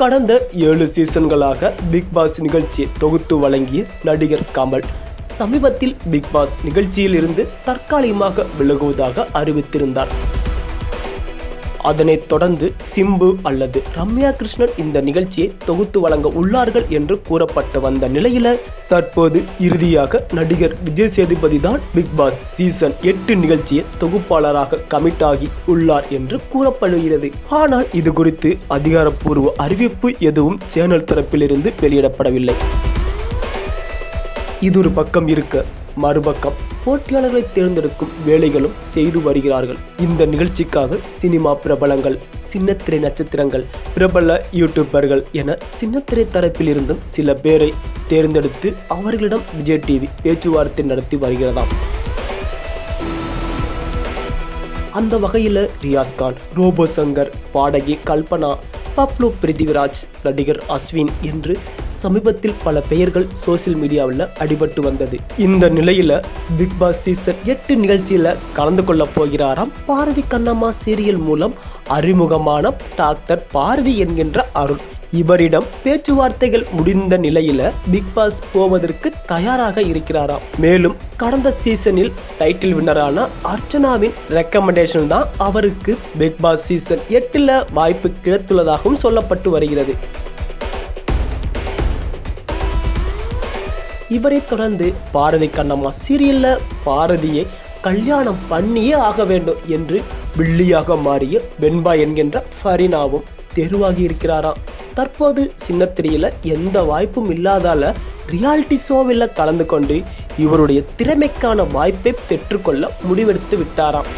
கடந்த ஏழு சீசன்களாக big pass நிகழ்ச்சியை தொகுத்து வழங்கிய நடிகர் கமல் சமீபத்தில் பிக் பாஸ் நிகழ்ச்சியில் இருந்து தற்காலிகமாக விலகுவதாக அறிவித்திருந்தார். அதனைத் தொடர்ந்து சிம்பு அல்லது ரம்யா கிருஷ்ணன் இந்த நிகழ்ச்சியை தொகுத்து வழங்க உள்ளார்கள் என்று கூறப்பட்டு வந்த நிலையில தற்போது இறுதியாக நடிகர் விஜய் சேதுபதி தான் பிக் பாஸ் சீசன் எட்டு நிகழ்ச்சியை தொகுப்பாளராக கமிட் ஆகி உள்ளார் என்று கூறப்படுகிறது. ஆனால் இது குறித்து அதிகாரப்பூர்வ அறிவிப்பு எதுவும் சேனல் தரப்பிலிருந்து வெளியிடப்படவில்லை. இது ஒரு பக்கம் இருக்க மறுபக்கம் போட்டியாளர்களை தேர்ந்தெடுக்கும் வேலைகளும் செய்து வருகிறார்கள். இந்த நிகழ்ச்சிக்காக சினிமா பிரபலங்கள் சின்னத்திரை நட்சத்திரங்கள் பிரபல யூடியூபர்கள் என சின்னத்திரை தரப்பிலிருந்தும் சில பேரை தேர்ந்தெடுத்து அவர்களிடம் விஜய் டிவி பேச்சுவார்த்தை நடத்தி வருகிறதாம். அந்த வகையில் ரியாஸ் கான் ரோபோ சங்கர் பாடகி கல்பனா பப்ளு பிருத்திவிராஜ் நடிகர் அஸ்வின் என்று சமீபத்தில் பல பெயர்கள் சோசியல் மீடியாவில் அடிபட்டு வந்தது. இந்த நிலையில பிக் பாஸ் சீசன் எட்டு நிகழ்ச்சியில கலந்து கொள்ள போகிறாராம் பாரதி கண்ணம்மா சீரியல் மூலம் அறிமுகமான டாக்டர் பாரதி என்கின்ற அருண். இவரிடம் பேச்சுவார்த்தைகள் முடிந்த நிலையில பிக் பாஸ் போவதற்கு தயாராக இருக்கிறாராம். மேலும் கடந்த சீசனில் டைட்டில் வின்னரான அர்ச்சனாவின் ரெக்கமெண்டேஷன் தான் அவருக்கு பிக் பாஸ் சீசன் எட்டுல வாய்ப்பு கிடைத்துள்ளதாகவும் சொல்லப்பட்டு வருகிறது. இவரை தொடர்ந்து பாரதி கண்ணம்மா சீரியல்ல பாரதியை கல்யாணம் பண்ணியே ஆக வேண்டும் என்று வில்லியாக மாறிய வெண்பா என்கின்ற ஃபரினாவும் தேர்வாகி இருக்கிறாராம். தற்போது சின்னத்திரையில் எந்த வாய்ப்பும் இல்லாதால ரியாலிட்டி ஷோவில் கலந்து கொண்டு இவருடைய திறமைக்கான வாய்ப்பை பெற்றுக்கொள்ள முடிவெடுத்து விட்டாராம்.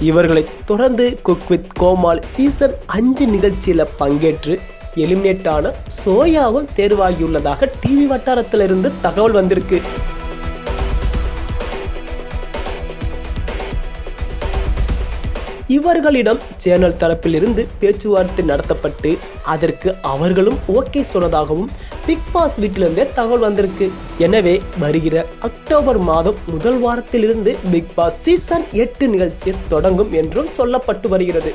இவர்களை தொடர்ந்து குக் வித் கோமால் சீசன் அஞ்சு நிகழ்ச்சியில் பங்கேற்று எலிமினேட் ஆன சோயாவும் தேர்வாகியுள்ளதாக டிவி வட்டாரத்திலிருந்து தகவல் வந்திருக்கு. இவர்களிடம் சேனல் தரப்பிலிருந்து பேச்சுவார்த்தை நடத்தப்பட்டு அதற்கு அவர்களும் ஓகே சொன்னதாகவும் பிக் பாஸ் வீட்டிலிருந்தே தகவல் வந்திருக்கு. எனவே வருகிற அக்டோபர் மாதம் முதல் வாரத்திலிருந்து பிக் பாஸ் சீசன் எட்டு நிகழ்ச்சி தொடங்கும் என்றும் சொல்லப்பட்டு வருகிறது.